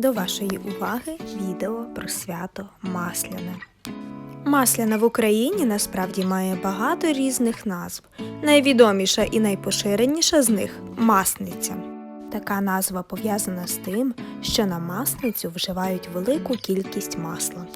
До вашої уваги відео про свято Масляне. Масляна в Україні насправді має багато різних назв. Найвідоміша і найпоширеніша з них масниця. Така назва пов'язана з тим, що на масницю вживають велику кількість масла.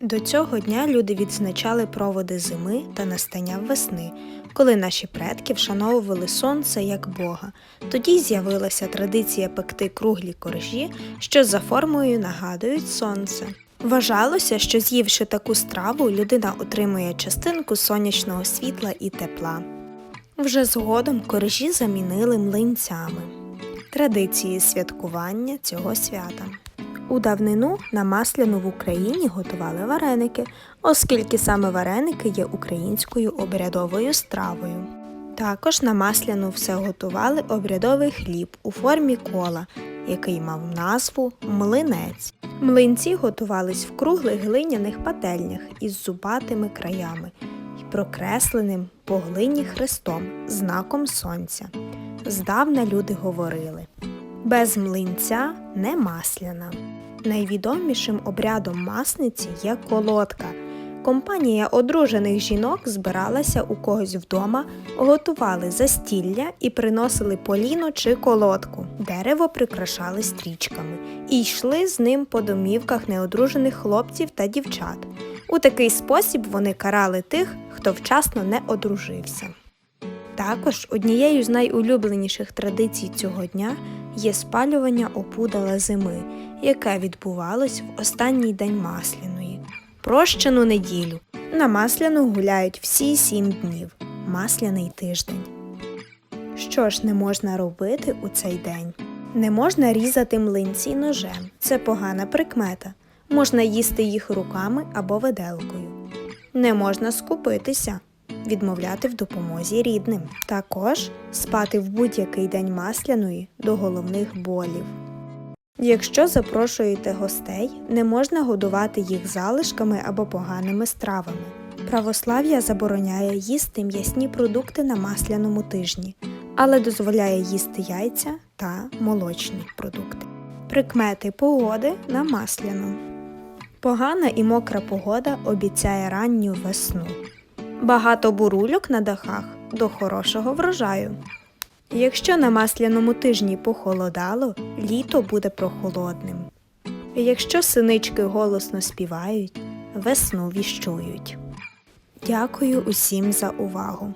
До цього дня люди відзначали проводи зими та настання весни, коли наші предки вшановували сонце як Бога. Тоді з'явилася традиція пекти круглі коржі, що за формою нагадують сонце. Вважалося, що з'ївши таку страву, людина отримує частинку сонячного світла і тепла. Вже згодом коржі замінили млинцями. Традиції святкування цього свята. У давнину на масляну в Україні готували вареники, оскільки саме вареники є українською обрядовою стравою. Також на масляну все готували обрядовий хліб у формі кола, який мав назву млинець. Млинці готувались в круглих глиняних пательнях із зубатими краями і прокресленим по глині хрестом, знаком сонця. Здавна люди говорили без млинця не масляна. Найвідомішим обрядом масниці є колодка. Компанія одружених жінок збиралася у когось вдома, готували застілля і приносили поліно чи колодку. Дерево прикрашали стрічками і йшли з ним по домівках неодружених хлопців та дівчат. У такий спосіб вони карали тих, хто вчасно не одружився. Також однією з найулюбленіших традицій цього дня є спалювання опудала зими, яке відбувалось в останній день масляної. Прощену неділю. На масляну гуляють всі сім днів. Масляний тиждень. Що ж не можна робити у цей день? Не можна різати млинці ножем. Це погана прикмета. Можна їсти їх руками або виделкою. Не можна скупитися, відмовляти в допомозі рідним. Також спати в будь-який день масляної до головних болів. Якщо запрошуєте гостей, не можна годувати їх залишками або поганими стравами. Православ'я забороняє їсти м'ясні продукти на масляному тижні, але дозволяє їсти яйця та молочні продукти. Прикмети погоди на масляну. Погана і мокра погода обіцяє ранню весну. Багато бурульок на дахах до хорошого врожаю. Якщо на масляному тижні похолодало, літо буде прохолодним. Якщо синички голосно співають, весну віщують. Дякую усім за увагу!